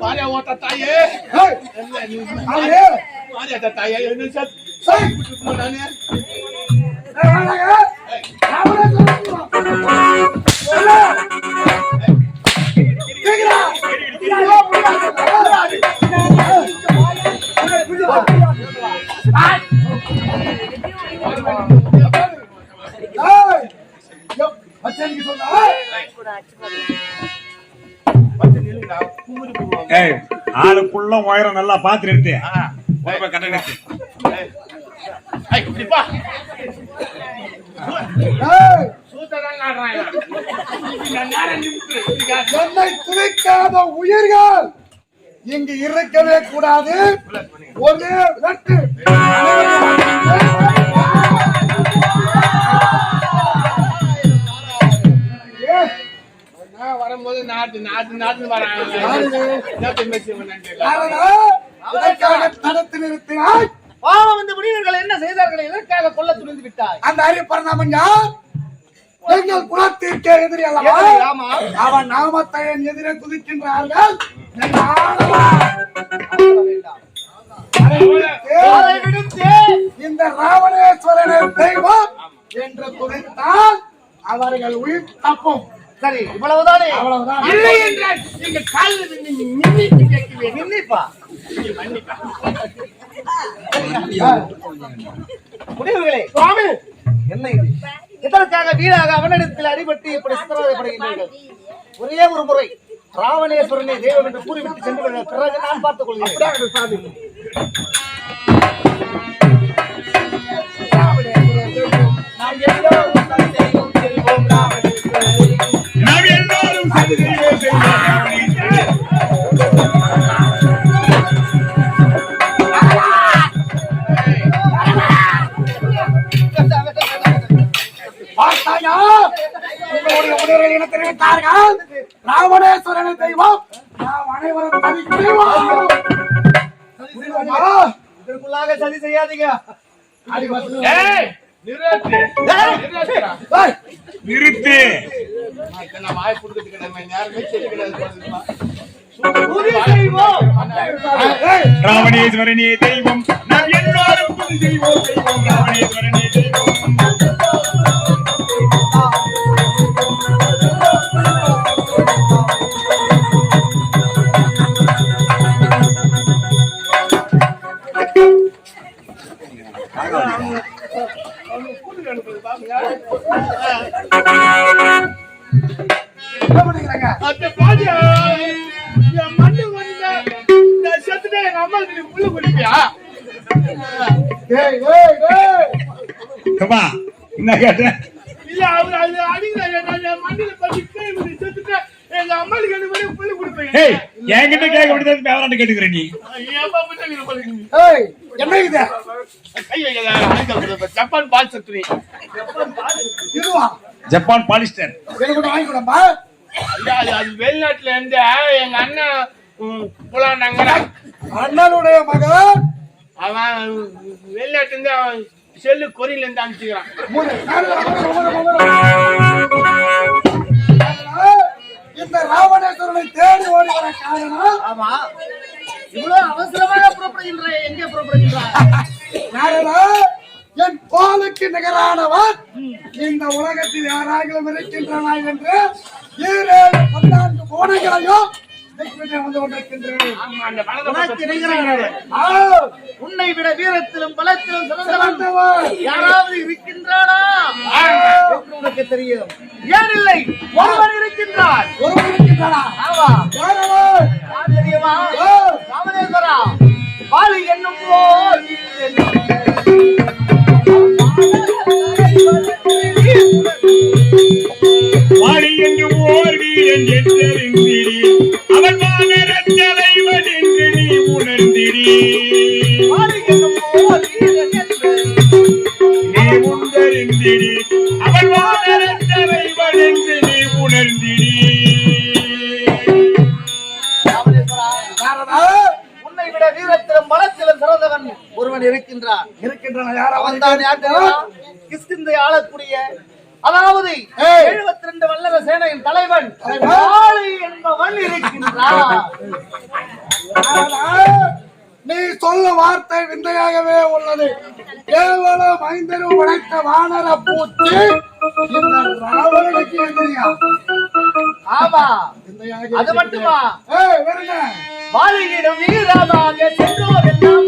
வாரியா ஓட்ட தாயே ஏய், என்ன நீ ஆளு, வாரியா தாயே என்ன சார் ஏய், நானே ஏய், வாடாங்க. ராமநாதபுரம் சொல்லு. கேக்குதா? இதோ முடியாது. ஏய், யோ, மச்சானுக்கு சொன்னா, ஏய், ஆளுக்குள்ள உயரம் நல்லா பார்த்து நிறுத்து உடம்ப கட்ட நிறுத்து என்னை துவைக்காத உயிர்கள் இங்கு இருக்கவே கூடாது. ஒன்று ரெண்டு வரும்போது நாட்டு நாட்டு நாட்டு வராங்க. தடுத்து நிறுத்தினாய் பாவம் இந்த முனிவர்கள் என்ன செய்தார்கள்? எதற்காக கொல்ல துணிந்து விட்டாய்? அந்த அறியப்பரணாமன் யார் எங்கள் குலத்திற்கே எதிரி அல்லவா? எதிரி, ஆமா. அவன் நாமத்தை என் எதிரே குதிக்கின்றார்கள். இந்த ராவணேஸ்வரனை தெய்வம் என்று துணித்தால் அவர்கள் உயிர் தப்பும். சரி இவ்வளவுதானே? அவ்வளவுதான். இல்லை என்றால் எங்க காலில் நின்று நின்றுட்டு கேட்குவேன் நின்னிப்பா. முடிவுகளே. சுவாமி! என்ன இது? இதற்காக வீடாக அவனிடத்தில் அடிபட்டு இப்படி சித்திரவதைப்படுகின்றீர்கள்? ஒரே ஒரு முறை ராவணேஸ்வரனை தெய்வம் என்று கூறிவிட்டு சென்று. பிறகு நான் பார்த்துக் கொள்கிறேன். சாமி நாம் எல்லோரும் செல்வோம் ராவணேஸ்வரனை. தெரிவித்தார்கள் ராவணேஸ்வரனை தெய்வம் நாம் அனைவரும்? இதற்குள்ளாக சதி செய்யாதீங்க நிறுத்து. ராமணேஸ்வரனே நான் தெய்வம் நாம் எல்லாரும் தெய்வம். என்ன கேட்டேன். இல்ல அவர் அது அடிக்கிறாங்க நான் என் மண்ணில பத்தி செத்துட்டா எங்க அம்மாவுக்கு ரெண்டு பேரும் புல்லு குடிப்பீங்க ஏய் என்கிட்ட கேட்க முடியாது பேவராண்ட கேட்டுக்கிற நீ? என் அப்பா மட்டும் நீங்க பண்ணுங்க ஏய், என்ன இது? கை வைக்கல ஜப்பான் பால் சத்துரி. இதுவா? Japan polyester. எனக்கு வாங்கி கொடுப்பா? அது அது வெளிநாட்டுல இருந்து எங்க அண்ணன் புலாண்டாங்கிற அண்ணனுடைய மகன்? அவன் வெளிநாட்டுல இருந்து அவன் செல்லு கொரியில இருந்து அனுப்பிச்சுக்கிறான். இந்த ராவணேஸ்வரனை தேடி ஓடி வர காரணம்? ஆமா. இவ்வளவு அவசரமாக புறப்படுகின்ற எங்கே புறப்படுகின்றார் என் பாலுக்கு நிகரானவன். இந்த உலகத்தில் யாராகிலும் இருக்கின்றனா என்று ஈரேழு பன்னான்கு கோடைகளையும் உன்னை விட வீரத்திலும் பலத்திலும் சிறந்தவன். யாராவது இருக்கின்றானா உனக்கு தெரியும். ஏன் இல்லை? ஒருவன் இருக்கின்றான் ஒருவன் இருக்கின்றனா? ஒருவன் இருக்கின்றான். இருக்கின்றன யாரவன் அவன்? தான் யார் ஆளக்கூடிய அதாவது. எழுபத்தி ரெண்டு வல்லர சேனையின் தலைவன் என்பவன் இருக்கின்றான். நீ சொல்ல வார்த்தை விந்தையாகவே உள்ளது. கேவலம் ஐந்தரும் உழைத்த வானர பூச்சி இந்த ராவணனுக்கு எதிரியா? ஆமா. அது மட்டுமா? வருங்க வாழியிடம் வீரமாக சென்றோர் எல்லாம்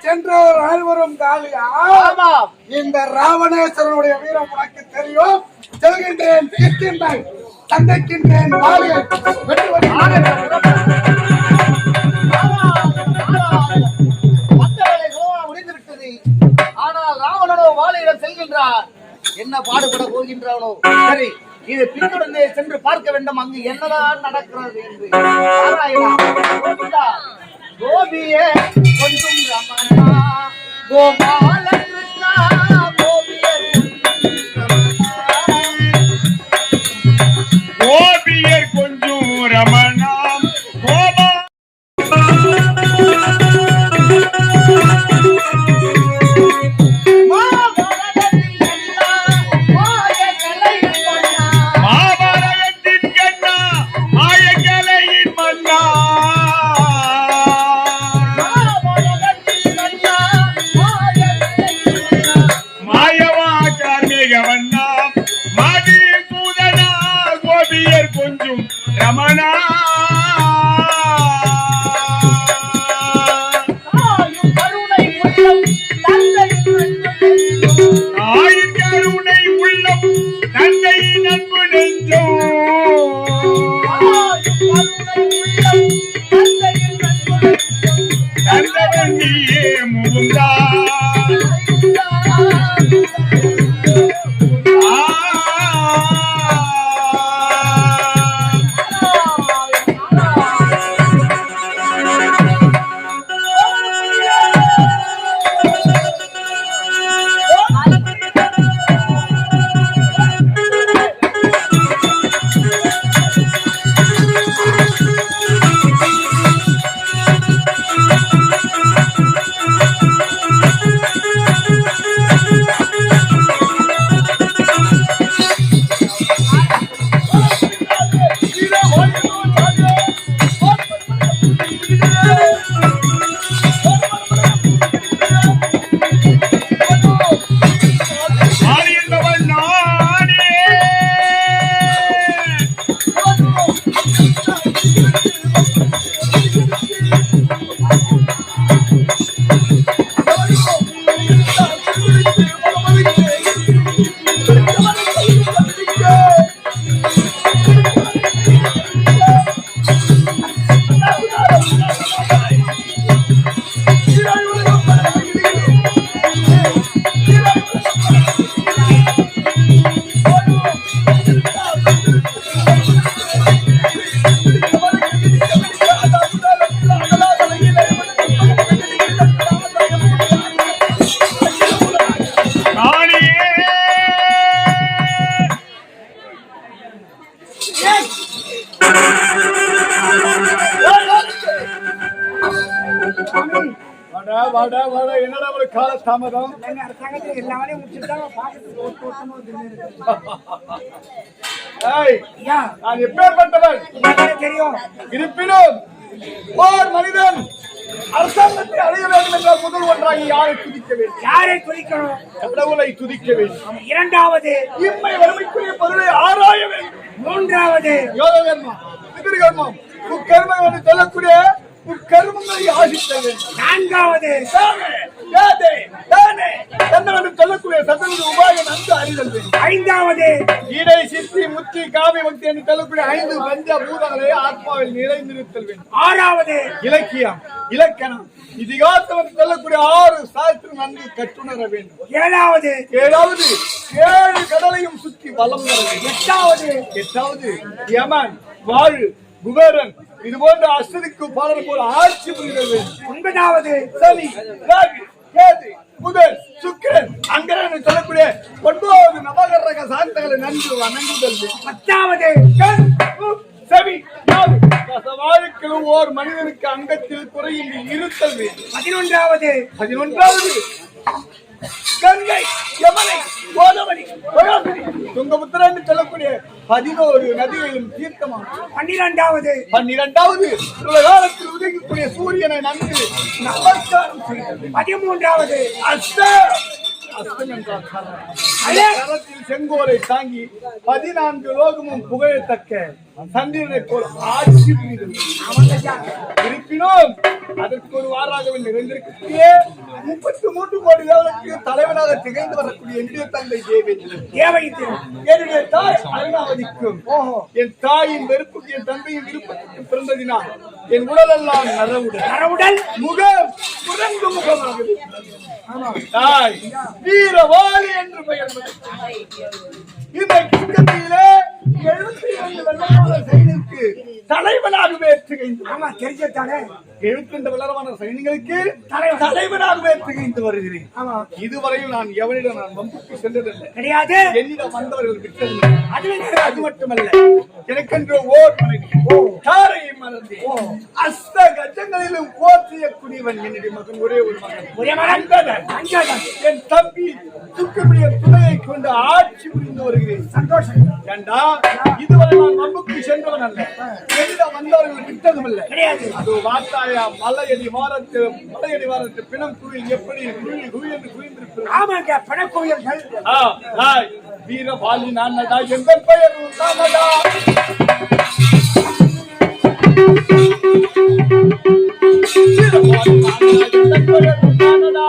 சென்றவர் அனைவரும் காலியா? ஆமாம். இந்த ராவணேஸ்வரனுடைய வீரம் உனக்கு தெரியும்? செல்கின்றேன் தீர்க்கின்றேன் தந்தைக்கின்றேன் முடிந்துவிட்டது. ஆனால் ராவணனோ வாழையிடம் செல்கின்றார். என்ன பாடுபட போகின்றானோ? சரி இது பின்தொடர்ந்து சென்று பார்க்க வேண்டும். அங்கு என்னதான் நடக்கிறது என்று. கோபியே கொஞ்சம் ரமணா. கோபால என்னடா ஒரு கால தாமதம் ஏய், நான் எப்பேற்பட்டவன்? இருப்பினும் ஓர் மனிதன் அரசாங்கத்தை அடைய வேண்டும் என்றால் முதல் ஒன்றாக யாரை துதிக்க வேண்டும்? யாரை குறிக்கணும் கடவுளை துதிக்க வேண்டும். இரண்டாவது இம்மை வறுமைக்குரிய பொருளை ஆராய வேண்டும். மூன்றாவது யோக கர்மம் பிதிரு கர்மம் முக்கர்மம் என்று சொல்லக்கூடிய முக்கர்மங்களை ஆசிக்க வேண்டும் நான்காவது. யாதே, தானே, சொல்லக்கூடிய சதவீத உபாய நன்கு அறிதல் வேண்டும். ஐந்தாவது. ஈடை சித்தி முத்தி காவி பக்தி என்று சொல்லக்கூடிய ஐந்து பஞ்ச பூதங்களை ஆத்மாவில் நிறைந்திருத்தல் வேண்டும். ஆறாவது. இலக்கியம் இலக்கணம் இதிகாசம் சொல்லக்கூடிய ஆறு சாஸ்திரம் நன்கு கற்றுணர வேண்டும். ஏழாவது. ஏழாவது ஏழு கடலையும் சுற்றி வலம் வர எட்டாவது. எட்டாவது யமன் வாழு குபேரன் இது போன்ற அசுருக்கு பாலனுக்கு ஒரு ஆட்சி புரிகிறது. ஒன்பதாவது சனி ராகு புதன் சுக்கிரன் அங்கரன் சொல்லக்கூடிய ஒன்பதாவது நவகரக சாந்தங்களை நன்றி வணங்குதல் பத்தாவது செவி வாழ்க்கையிலும் ஓர் மனிதனுக்கு அங்கத்தில் குறையில் இருத்தல் பதினொன்றாவது பதினொன்றாவது கங்கை யமனை கோதவரி துங்கபுத்திரன் சொல்லக்கூடிய பதினோரு நதிகளிலும் தீர்த்தமாகும். பன்னிரெண்டாவது. பன்னிரண்டாவது உலகாலத்தில் உதயக்கூடிய சூரியனை நன்கு நமஸ்காரம் பதிமூன்றாவது. அஸ்த அஸ்தம். அந்த கரத்தில் செங்கோலை தாங்கி பதினான்கு லோகமும் புகழத்தக்க சந்திரனை போல் ஆட்சி இருப்பினும் அதற்கு ஒரு வாராக நிறைந்திருக்கக்கூடிய முப்பத்தி மூன்று கோடி தேவனுக்கு தலைவனாக திகழ்ந்து வரக்கூடிய என்னுடைய தந்தை தேவேந்திரன் என்னுடைய தாய் அருணாவதிக்கும் என் தாயின் வெறுப்புக்கு என் தந்தையின் விருப்பத்துக்கு பிறந்ததினால் என் உடலெல்லாம் நரவுடன் தரவுடல் முகம் குரங்கு முகமாகுது தாய் வீரவாளி என்று பெயர். இந்த கிங்கத்திலே எழுபத்தி இரண்டு வெள்ளமான செயலுக்கு தலைவனாகவே ஆமா தெரிஞ்சதானே ரெண்டு வெள்ளமான சைனிகளுக்கு தலைவனாகவே திகழ்ந்து வருகிறேன். இதுவரையில் நான் எவனிடம் நான் வம்புக்கு சென்றதில்லை. கிடையாது. என்னிடம் வந்தவர்கள் விட்டதில்லை. அது அது மட்டுமல்ல எனக்கென்று ஓர் மனைவி தாரையை மறந்து அஸ்த கஜங்களிலும் போற்றிய குடிவன் என்னுடைய மகன் ஒரே ஒரு மகன். ஒரே. என் தம்பி துக்கமுடைய துணையை கொண்டு ஆட்சி புரிந்து வருகிறேன். சந்தோஷம். ஏண்டா? இதுவரை நான் வம்புக்கு சென்றவன் அல்ல. என்னிடம் வந்தவர்கள் விட்டதும் இல்லை அது வார்த்தாயா மலையடி வாரத்து மலையடி வாரத்து பிணம் குழியில் எப்படி குழி என்று குவிந்திருக்கிறது ஆமாங்க பணக்கோயில்கள். வீரபாலி நானடா எந்த பெயரும் தானடா வீரபாலி நானடா எந்த பெயரும் தானடா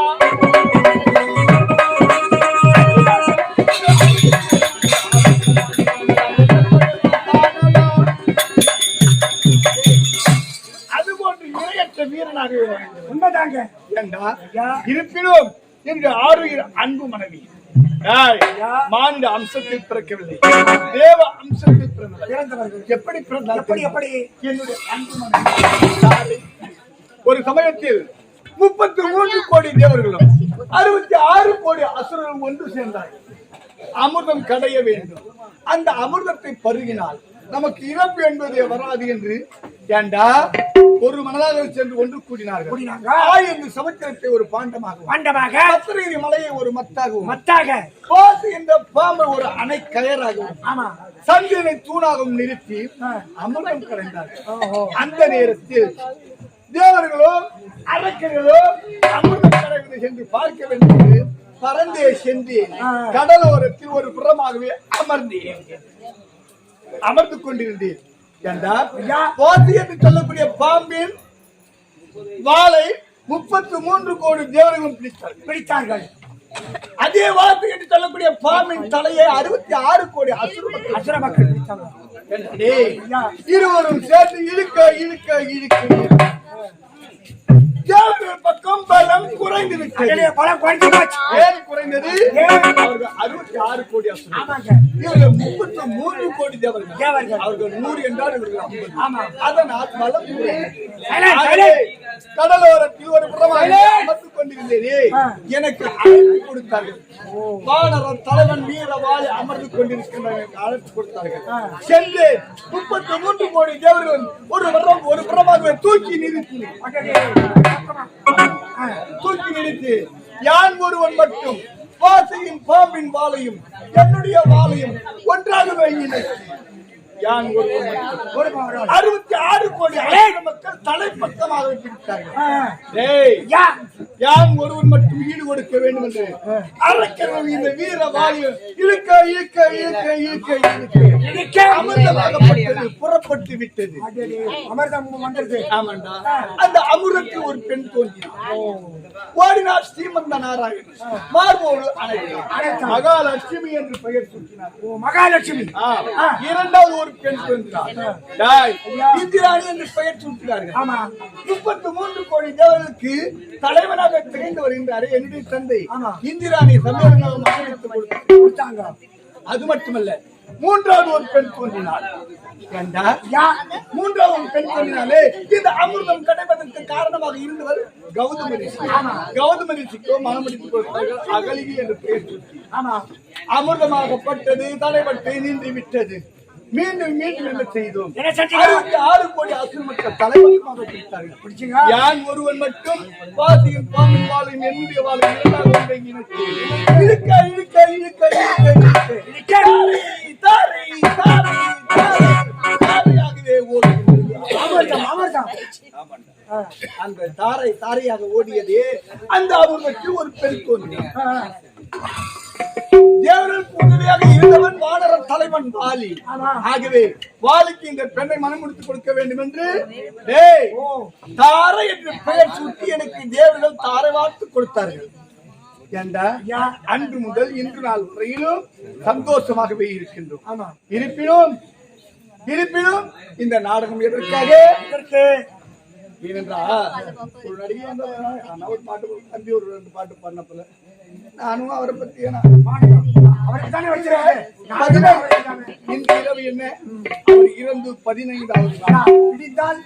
என்று ஆறுகிற அன்பு மனைவி? மானிட அம்சத்தில் பிறக்கவில்லை. தேவ அம்சத்தில் பிறந்தவர் பிறந்தவர்கள். எப்படி பிறந்தார் எப்படி எப்படி? என்னுடைய அன்பு மனைவி. சாலை. ஒரு சமயத்தில் முப்பத்தி மூன்று கோடி தேவர்களும் அறுபத்தி ஆறு கோடி அசுரர்களும் ஒன்று சேர்ந்தார்கள். அமிர்தம் கடைய வேண்டும். அந்த அமிர்தத்தை பருகினால் நமக்கு இறப்பு என்பதே வராது என்று ஏண்டா? ஒரு மனதாக சென்று ஒன்று கூடினார்கள். கூடினாங்க. ஆயிரம் சமுத்திரத்தை ஒரு பாண்டமாகவும் மண்டமாக பத்திரகிரி மலையை ஒரு மத்தாகவும் மத்தாக பாசு என்ற பாம்பை ஒரு அணை கயராகவும் ஆமா. சந்திரனை தூணாகவும் நிறுத்தி அமிர்தம் கடைந்தார்கள் அந்த நேரத்தில் தேவர்களோ அரக்கர்களோ அமிர்தம் கடைவதை சென்று பார்க்க என்று பறந்தே சென்று கடலோரத்தில் ஒரு புறமாகவே அமர்ந்தேன் அமர்ந்து கொண்டிருந்தேன். ஏண்டா என்று சொல்லக்கூடிய பாம்பின் வாளை முப்பத்து மூன்று கோடி தேவர்களும் பிடித்தார்கள். அதே வார்த்தை என்று சொல்லக்கூடிய பாம்பின் தலையை அறுபத்தி ஆறு கோடி அசுர மக்கள் இருவரும் சேர்ந்து இழுக்க இழுக்க இழுக்க. தேவர்கள் பக்கம் பலம் குறைந்து விட்டது பலம் குறைஞ்சு போச்சு ஏன் குறைந்தது அறுபத்தி ஆறு கோடி இவர்கள் முப்பத்தி மூன்று கோடி தேவர்கள். தேவர்கள். அவர்கள் நூறு என்றால் இவர்கள் ஐம்பது. அதனால் பலம். கடலோரத்தில் ஒரு கொண்டிருந்தேனே. ஆ. எனக்கு அழைப்பு கொடுத்தார்கள். வானரன் தலைவன் வீரவாளி அமர்ந்து கொண்டிருக்கின்றனர் என்று அழைப்பு கொடுத்தார்கள். சென்று முப்பத்தி மூன்று கோடி தேவர்கள் ஒரு ஒரு புறமாக தூக்கி அடடே. தூக்கி நிறுத்தி. யான் ஒருவன் மட்டும் வாசையின் பாம்பின் வாளையும் என்னுடைய வாளையும் ஒன்றாகவே இணைத்து யான் ஒருவன். அறுபத்தி ஆறு கோடி மக்கள் தலைப்பக்கமாக பிடித்தார்கள் ஆ. டேய் யா யான் ஒருவன் மட்டும் ஈடு கொடுக்க வேண்டும் என்று அரக்கர்கள் இந்த வீர வாயு இழுக்க இழுக்க இழுக்க இழுக்க இழுக்க. அமிர்தமாகப்பட்டது புறப்பட்டு விட்டது. அமிர்தம் வந்தது. ஆமாண்டா. அந்த அமிர்தத்தில் ஒரு பெண் தோன்றினார் ஓடினார் ஸ்ரீமந்த நாராயணன். மார்போடு அணைத்தார். மகாலட்சுமி என்று பெயர் சூட்டினார். ஓ மகாலட்சுமி. இரண்டாவது ஒரு பெண் தோன்றினார் டாய், இந்திராணி என்று பெயர் சூட்டினார்கள். ஆமா. முப்பத்து மூன்று கோடி தேவர்களுக்கு தலைவனாக திகழ்ந்து வருகின்றாரே என்னுடைய தந்தை. இந்திராணி கொடுத்தார் கொடுத்தாங்க அது மட்டுமல்ல மூன்றாவது ஒரு பெண் தோன்றினாள். ஏண்டா? மூன்றாவது ஒரு பெண் தோன்றினாலே இந்த அமிர்தம் கிடைப்பதற்கு காரணமாக இருந்தவர் கௌதம ரிஷி கௌதம ரிஷிக்கோ மனமடித்துக் கொடுத்தார்கள் அகலிகை என்று பெயர். ஆமா. அமிர்தமாகப்பட்டது தலைப்பட்டு நீண்டு விட்டது. மீண்டும் மீண்டும் என்ன செய்தோம்? அறுபத்தி ஆறு கோடி அசுர மக்கள் தலைவர்களாக பிடித்தார்கள் யான் ஒருவன் மட்டும் பாசியும் பாம்பின் வாழும் என்னுடைய வாழும் இணைத்து இழுக்க இழுக்க இழுக்க இழுக்க தாரை, தாரை, தாரை, தாரையாகவே அமர்தம் அந்த தாரை தாரையாக ஓடியதே அந்த அவர்களுக்கு ஒரு பெண் தோன்றினார் தேவர்களுக்கு உதவியாக இருந்தவன் வானர தலைவன் வாலி. ஆகவே வாலிக்கு இந்த பெண்ணை மனம் முடித்து கொடுக்க வேண்டும் என்று தாரை என்று பெயர் சூட்டி எனக்கு தேவர்கள் தாரை வார்த்து கொடுத்தார்கள். அன்று முதல் இன்று நாள் வரையிலும் சந்தோஷமாகவே இருக்கின்றோம். இருப்பினும் இருப்பினும் இந்த நாடகம் எதற்காக? இதற்கு ஏனென்றா ஒரு நடிகை ஒரு பாட்டு தம்பி ஒரு ரெண்டு பாட்டு பண்ணப்பல நானும் அவரை பத்தி இன்று இரவு என்ன? அவர் இறந்து பதினைந்தாவது பிடித்தால்.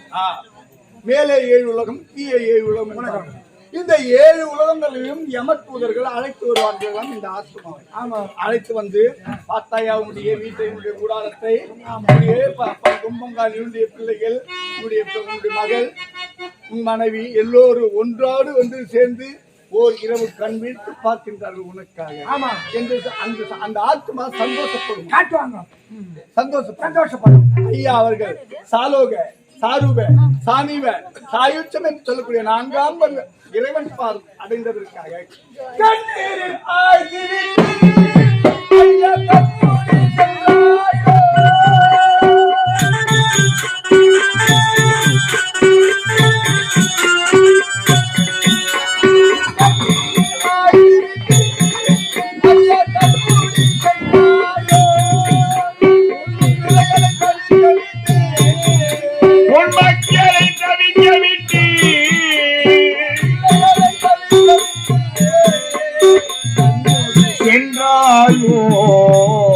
மேலே ஏழு உலகம் கீழே ஏழு உலகம். இந்த ஏழு உலகங்களையும் யமத்தூதர்கள் அழைத்து வருவார்கள் இந்த ஆசிரமாவை ஆமா. அழைத்து வந்து பார்த்தாயா உன்னுடைய வீட்டை உன்னுடைய கூடாரத்தை உன்னுடைய ப- ப- கும்பங்கால் உன்னுடைய பிள்ளைகள் உன்னுடைய மகள் உன் மனைவி எல்லோரும் ஒன்றோடு வந்து சேர்ந்து ஓர் இரவு கண் விழித்து பார்க்கின்றார்கள் உனக்காக. ஆமா. என்று அந்த அந்த ஆத்மா சந்தோஷப்படும். காட்டுவாங்க. சந்தோஷப்படும். சந்தோஷப்படும். ஐயா அவர்கள் சாலோக சாரூப சாமீப சாயுச்சம் என்று சொல்லக்கூடிய நான்காம் இறைவன் பார் அடைந்ததற்காக. கண்ணீரில் ஆழ்ந்திருக்கிறேன். சென்றாயோ எங்கே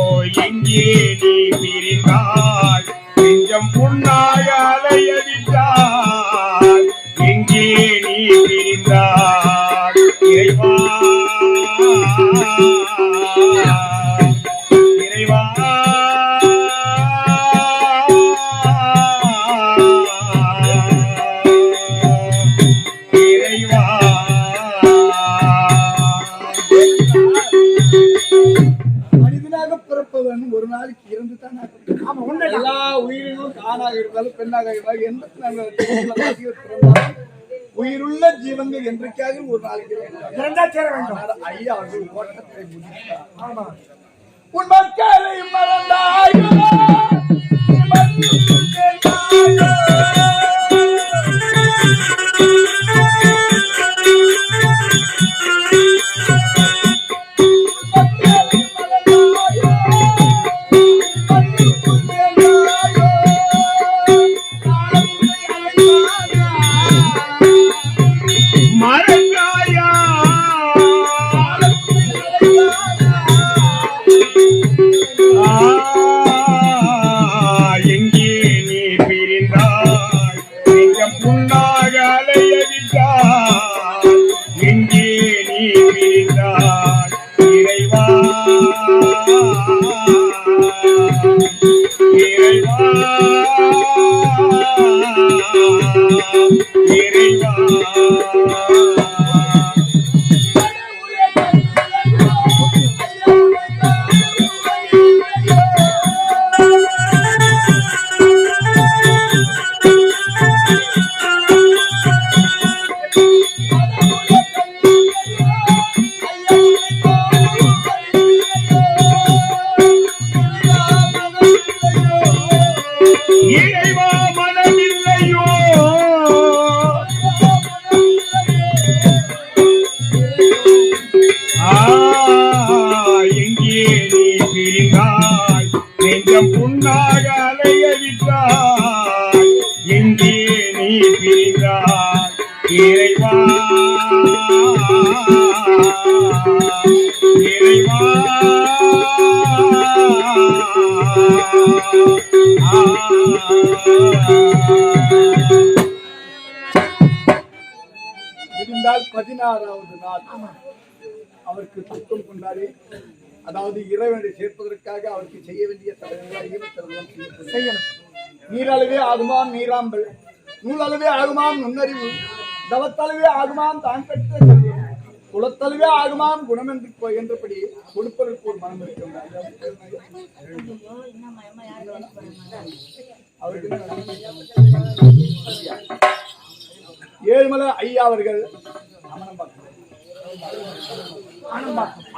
எண்பத்தி நான்கு உயிருள்ள ஜீவன்கள் என்றைக்காக ஒரு நாளைக்கு ஐயா அவர்கள் ஓட்டத்தை முடித்தார். உன் மக்களை மறந்தாயோ? இறைவா அவருக்கு துக்கம் கொண்டாடி அதாவது இறைவனை சேர்ப்பதற்காக அவருக்கு செய்ய வேண்டிய தலைவர்களையும். செய்யணும். நீரளவே ஆகுமாம் நீராம்பல். நூலளவே ஆகுமாம் நுண்ணறிவு. தவத்தளவே ஆகுமாம் தான் செல்வம் குலத்தளவே ஆகுமாம் குணம் என்று என்றபடி கொடுப்பதற்கு ஒரு மனம் இருக்கின்றார் அவருக்கு. ஏழுமலை ஐயா அவர்கள் அமனம்பாக்கம்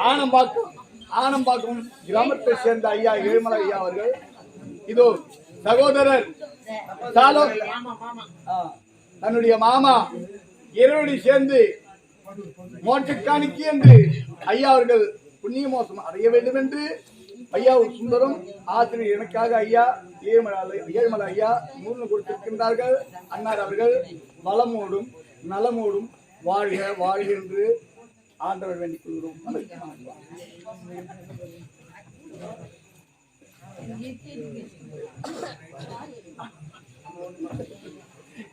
ஆனம்பாக்கம். ஆனம்பாக்கம் கிராமத்தை சேர்ந்த ஐயா ஏழுமலை ஐயா அவர்கள். இதோ சகோதரர் தன்னுடைய மாமா இரவடி சேர்ந்து மோட்சக்காணிக்கு என்று ஐயா அவர்கள் புண்ணிய மோசம் அடைய வேண்டும் என்று ஐயா ஒரு சுந்தரம் ஆசிரியர் எனக்காக ஐயா ஏழுமலை ஏழுமலை ஐயா நூறு கொடுத்திருக்கின்றார்கள். அன்னார் அவர்கள் வளமோடும் நலமோடும் வாழ்க வாழ்கின்ற ஆண்டவர் வேண்டிக் கொள்கிறோம்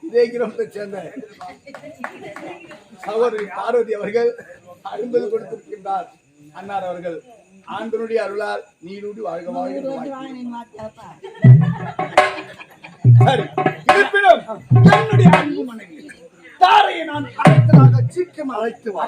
இதே கிராமத்தை சேர்ந்த சகோதரி பார்வதி அவர்கள் ஐம்பது கொடுத்திருக்கின்றார். அன்னார் அவர்கள் ஆண்டனுடைய அருளால் நீரூடி வாழ்க வாழ்க சரி இருப்பினும் என்னுடைய அன்பு மனைவி தாரையை நான் சீக்கிரம் அழைத்து வா.